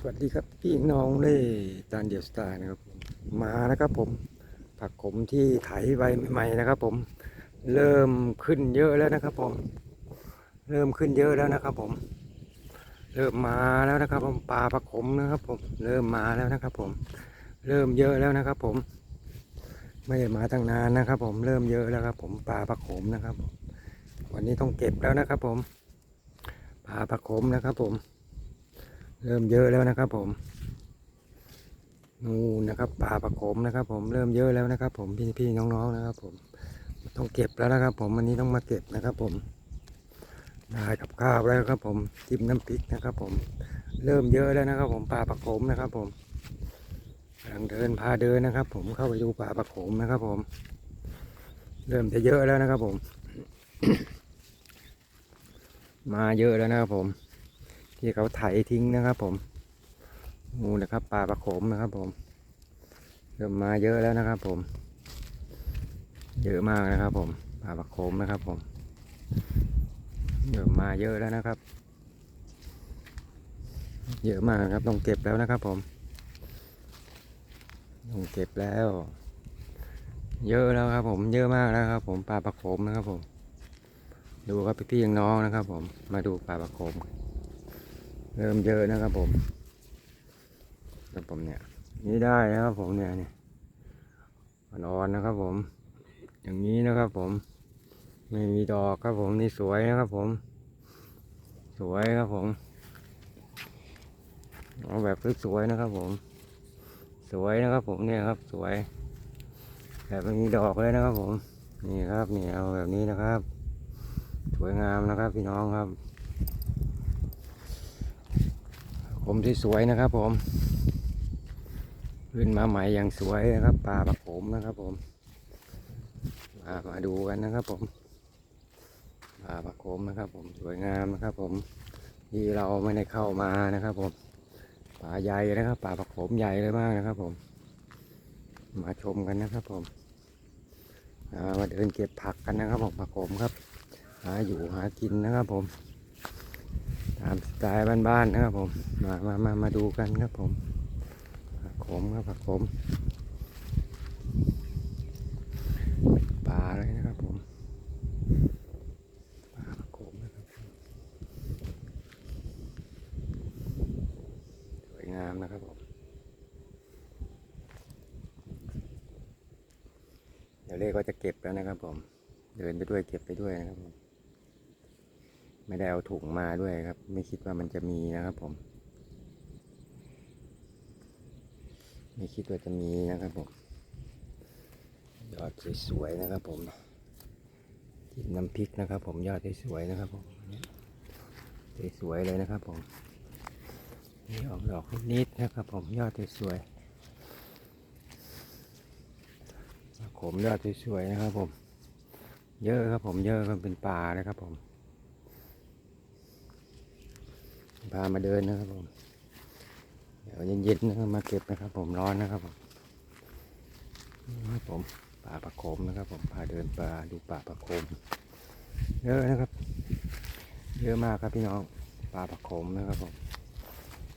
สวัสดีครับพี่น้องเล่จานเดียวสตาร์นะครับมานะครับผมผักขมที่ไถใบใหม่ๆนะครับ ผม เริ่มขึ้นเยอะแล้วนะครับ ผม เริ่มขึ้นเยอะแล้วนะครับ ผม เริ่มมาแล้วนะครับ ผมปลาผักขมนะครับ ผม เริ่มมาแล้วนะครับ ผม เริ่มเยอะแล้วนะครับ ผม ไม่ได้มาตั้งนานนะครับ ผมเริ่มเยอะแล้วครับ ผมปลาผักขมนะครับ วันนี้ต้องเก็บแล้วนะครับ ผมปลาผักขมนะครับ ผม เริ่มเยอะแล้วนะครับผมนู่นนะครับป่าประโขมนะครับ ผมเริ่มเยอะแล้วนะครับ ผมพี่พี่ๆน้องๆนะครับ ผมต้องเก็บแล้วนะครับ ผมวันนี้ต้องมาเก็บนะครับ ผมได้กับข้าวแล้วครับ ผมจิ้มน้ำพริกนะครับ ผมเริ่มเยอะแล้วนะครับ ผมป่าประโขมนะครับ ผมกำลังเดินพาเดินนะครับ ผมเข้าไปดูป่าประโขมนะครับ ผม เริ่มจะเยอะแล้วนะครับ ผม มาเยอะแล้วนะครับผม ที่เขาไถทิ้งนะครับผมงูนะครับปลาปลาโขมนะครับผมเริ่มมาเยอะแล้วนะครับผม เยอะมากนะครับผมปลาปลาโขมนะครับผมเริ่มมาเยอะแล้วนะครับ เยอะมากครับต้องเก็บแล้วนะครับผมต้องเก็บแล้ว เยอะแล้วครับ ผมเยอะมากแล้วครับ ผมปลาปลาโขมนะครับผม ดูครับพี่ๆน้องนะครับ ผมมาดูปลาปลาโขม เริ่มเยอะนะครับผมครับผมเนี่ย นี่ได้นะครับผมเนี่ยเนี่ยอ่อนๆนะครับผม อย่างนี้นะครับผม ไม่มีดอกครับผมนี่สวยนะครับผม สวยครับผมเอาแบบสวยนะครับผม สวยนะครับผมเนี่ยครับสวยแบบไม่มีดอกเลยนะครับผม นี่ครับนี่เอาแบบนี้นะครับ สวยงามนะครับพี่น้องครับ ผมที่สวยนะครับ ผมขึ้นมาใหม่อย่างสวยนะครับปลาปลาโขมนะครับ ผมมามาดูกันนะครับ ผมปลาปลาโขมนะครับ ผมสวยงามนะครับ ผมที่เราไม่ได้เข้ามานะครับ ผมปลาใหญ่นะครับปลาปลาโขมใหญ่เลยมากนะครับ ผม มาชมกันนะครับ ผมมาเดินเก็บผักกันนะครับ ผมปลาโขมครับ หาอยู่หากินนะครับ ผม ตามสไตล์บ้านๆนะครับผม มามามามาดูกันครับผมผักขมครับผักขมปลาเลยนะครับผมปลาผักขมนะครับสวยงามนะครับผมเดี๋ยวเล่ก็จะเก็บแล้วนะครับผม เดินไปด้วยเก็บไปด้วยนะครับผม ไม่ได้เอาถุงมาด้วยครับ ไม่คิดว่ามันจะมีนะครับผม ไม่คิดว่าจะมีนะครับผมยอดสวยๆนะครับผมจิ้มน้ำพริกนะครับ ผมยอดสวยๆนะครับผมสวยๆเลยนะครับผมนี่ออกดอกนิดๆนะครับ ผมยอดสวยๆผมยอดสวยๆนะครับผม เยอะครับผมเยอะครับเป็นป่านะครับผม พามาเดินนะครับผมเดี๋ยวเย็นๆนะครับมาเก็บนะครับ ผมร้อนนะครับผมนี่ผมป่าประโคมนะครับ ผมพาเดินป่าดูป่าประโคมเยอะนะครับ เยอะมากครับพี่น้องป่าประโคมนะครับผม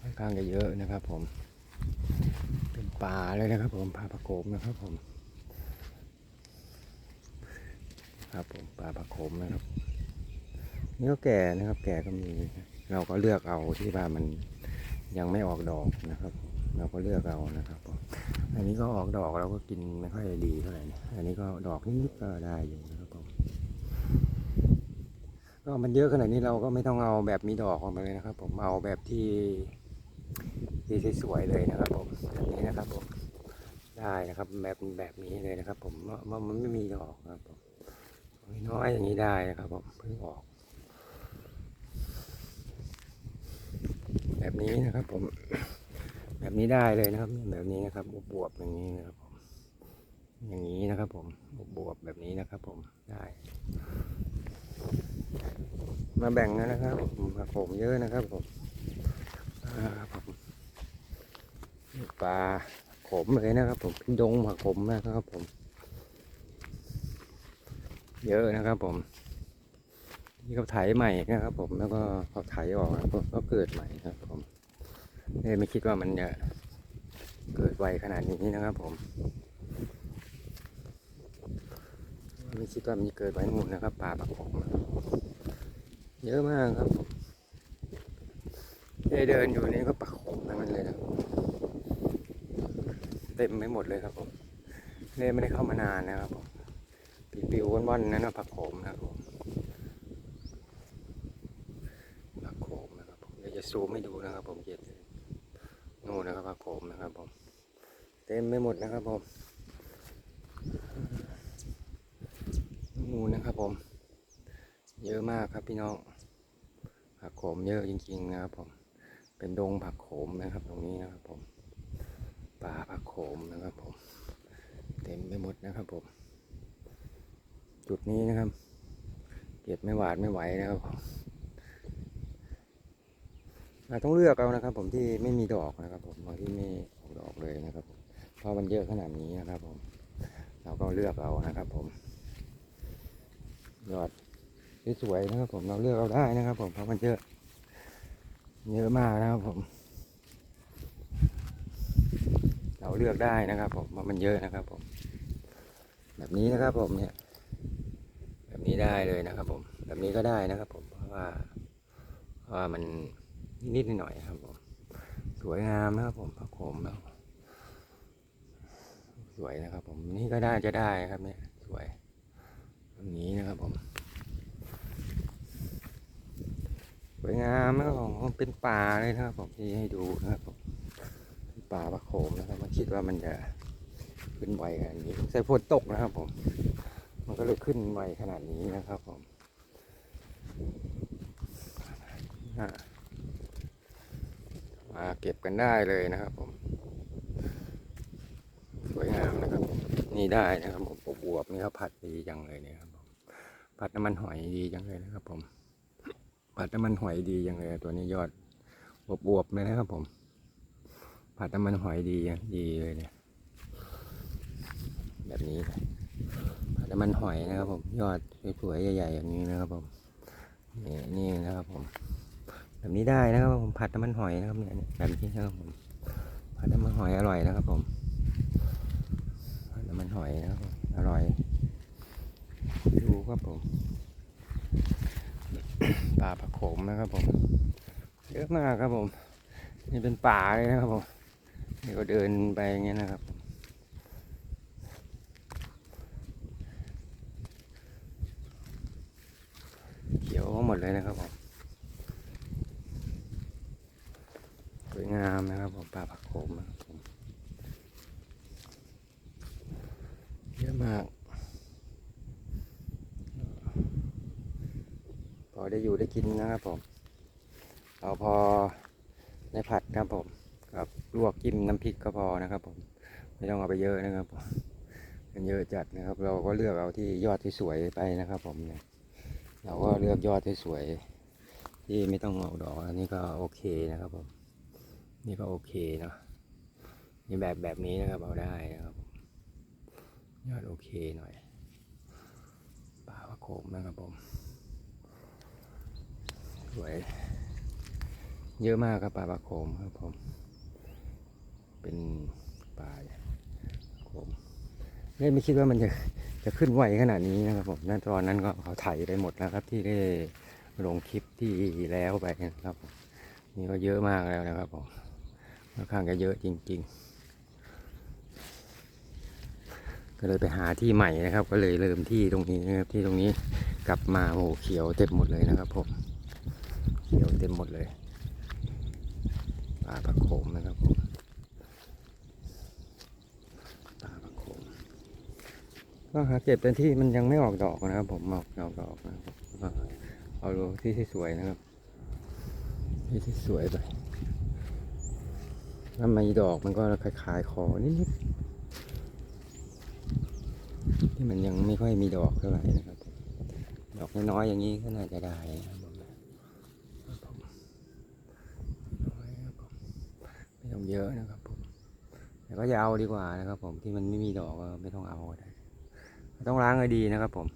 ค่อนข้างจะเยอะนะครับ ผม เป็นป่าเลยนะครับ ผมป่าประโคมนะครับผม ครับผมป่าประโคมนะครับนี่ก็แก่นะครับ แก่ก็มี เราก็เลือกเอาที่ว่ามันยังไม่ออกดอกนะครับ เราก็เลือกเอานะครับผมอันนี้ก็ออกดอกเราก็กินไม่ค่อยดีเท่าไหร่นะอันนี้ก็ดอกนิดๆก็ได้อยู่นะครับผมก็มันเยอะขนาดนี้เราก็ไม่ต้องเอาแบบมีดอกออกมาเลยนะครับ ผมเอาแบบที่ที่สวยๆเลยนะครับผมแบบนี้นะครับผมได้นะครับแบบแบบนี้เลยนะครับ ผมว่ามันไม่มีดอกครับผมน้อยอย่างนี้ได้นะครับผมเพิ่งออก แบบ นี้นะครับ ผม แบบนี้ได้เลยนะครับ แบบนี้นะครับบวบอย่างนี้นะครับผมอย่างนี้นะครับ ผมบวบแบบนี้นะครับ ผมได้ มาแบ่งกันนะครับผมผักผมเยอะนะครับ ผมปลาขมเลยนะครับ ผมเป็นดงผักขมนะครับ ผม เยอะนะครับ ผม นี่เขาไถใหม่นะครับ ผมแล้วก็เขาไถออกก็เกิดใหม่ครับ ผมเลยไม่คิดว่ามันจะเกิดไวขนาดนี้นะครับ ผม ไม่คิดว่ามันจะเกิดไว้นู่นนะครับป่าปักผมเยอะมากครับผมเดินเดินอยู่นี่ก็ปักโขมทั้งนั้นเลยนะเต็มไม่หมดเลยครับผมเล่ไม่ได้เข้ามานานนะครับผมปิวๆว่อนๆนั่นนะปักโขมนะครับผมปักโขมนะครับผมเดี๋ยวจะ ซูมให้ดูนะครับ ผมเก็บนู่นนะครับปักโขมนะครับผม เต็มไม่หมดนะครับผมงูนะครับผม เยอะมากครับพี่น้องผักโขมเยอะจริง ๆ นะครับผม เป็นดงผักโขมนะครับ ตรงนี้นะครับผมป่าผักโขมนะครับผม เต็มไปหมดนะครับผม จุดนี้นะครับ เก็บไม่หวาดไม่ไหวนะครับผม ต้องเลือกเอานะครับ ผมที่ไม่มีดอกนะครับ ผมบางที่ไม่ออกดอกเลยนะครับผมเพราะมันเยอะขนาดนี้นะครับ ผม เราก็เลือกเอานะครับ ผมยอดสวยๆนะครับ ผมเราเลือกเอาได้นะครับ ผมเพราะมันเยอะเยอะมากนะครับผม เราเลือกได้นะครับ ผมเพราะมันเยอะนะครับ ผม แบบนี้นะครับ ผมเนี่ย แบบนี้ได้เลยนะครับ ผม แบบนี้ก็ได้นะครับ ผมเพราะว่าเพราะว่ามัน นิดหน่อยครับผมสวยงามนะครับผมผักโขมแล้วสวยนะครับ ผมนี่ก็ได้จะได้ครับเนี่ยสวยแบบนี้นะครับผมสวยงามนะครับผมเป็นป่าเลยนะครับ ผมที่ให้ดูนะครับผมเป็นป่าพระโขมนะครับมาคิดว่ามันจะขึ้นไวขนาดนี้ใส่ฝนตกนะครับ ผม มันก็เลยขึ้นไวขนาดนี้นะครับ ผมอะ มาเก็บกันได้เลยนะครับผม สวยงามนะครับผมนี่ได้นะครับผมบวบนี่เขาผัดดีจังเลยเนี่ยครับผมผัดน้ำมันหอยดีจังเลยนะครับ ผม ผัดน้ำมันหอยดีจังเลยตัวนี้ยอดบวบๆเลยนะครับผม ผัดน้ำมันหอยดีดีเลยเนี่ย แบบนี้ผัดน้ำมันหอยนะครับ ผม ยอดสวยๆใหญ่ๆอย่างนี้นะครับผมนี่นี่นะครับผม แบบนี้ได้นะครับผมผัดน้ำมันหอยนะครับเนี่ยแบบนี้นะครับผมผัดน้ำมันหอยอร่อยนะครับผมน้ำมันหอยนะครับอร่อยดูครับผมป่าผักโขมนะครับผมเยอะมากครับผม นี่เป็นป่าเลยนะครับผมนี่ก็เดินไปอย่างเงี้ยนะครับเขียวหมดเลยนะครับผมส วยงามนะครับผมป่าผักโขมนะครับผมเยอะมาก พอได้อยู่ได้กินนะครับผมเอาพอได้ผัดนะครับผมกับลวกจิ้มน้ำพริกก็พอนะครับผมไม่ต้องเอาไปเยอะนะครับผมมันเยอะจัดนะครับ เราก็เลือกเอาที่ยอดที่สวยไปนะครับ ผมเนี่ยเราก็เลือกยอดที่สวยที่ไม่ต้องเอาดอกอันนี้ก็โอเคนะครับผม นี่ก็โอเคเนาะนี่แบบแบบนี้นะครับเอาได้นะครับยอดโอเคหน่อยป่าพระโขมนะครับผมสวย เยอะมากครับป่าพระโขมครับผม เป็นป่าโขมเนี่ยไม่คิดว่ามันจะจะขึ้นไวขนาดนี้นะครับผมนั่นตอนนั้นก็เขาถ่ายไปหมดแล้วครับที่ได้ลงคลิปที่แล้วไปนะครับผมนี่ก็เยอะมากแล้วนะครับผม ค่อนข้างจะเยอะจริง ๆ ก็เลยไปหาที่ใหม่นะครับ ก็เลยเริ่มที่ตรงนี้นะครับที่ตรงนี้กลับมาโอ้โหเขียวเต็มหมดเลยนะครับผมเขียวเต็มหมดเลยป่าผักโขมนะครับผมป่าผักโขมก็หาเก็บเป็นที่มันยังไม่ออกดอกนะครับผมออกดอกดอกนะครับเอาดูที่ที่สวยนะครับที่ที่สวยไป ถ้ามีดอกมันก็คล้ายๆคอนิดๆที่มันยังไม่ค่อยมีดอกเท่าไหร่นะครับ ดอกน้อยๆอย่างนี้ก็น่าจะได้นะครับผมไม่ต้องเยอะนะครับผมแต่ก็อย่าเอาดีกว่านะครับ ผมที่มันไม่มีดอกก็ไม่ต้องเอาได้ต้องล้างให้ดีนะครับผม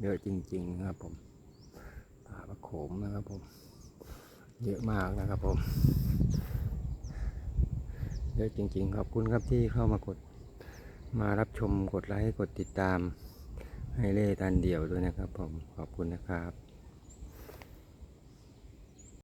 เยอะจริงๆนะครับผมป่าประโขมนะครับผม เยอะมากนะครับผม เยอะจริงๆ ขอบคุณครับที่เข้ามากดมารับชมกดไลค์กดติดตามให้เล่ตันเดี่ยวด้วยนะครับผม ขอบคุณนะครับ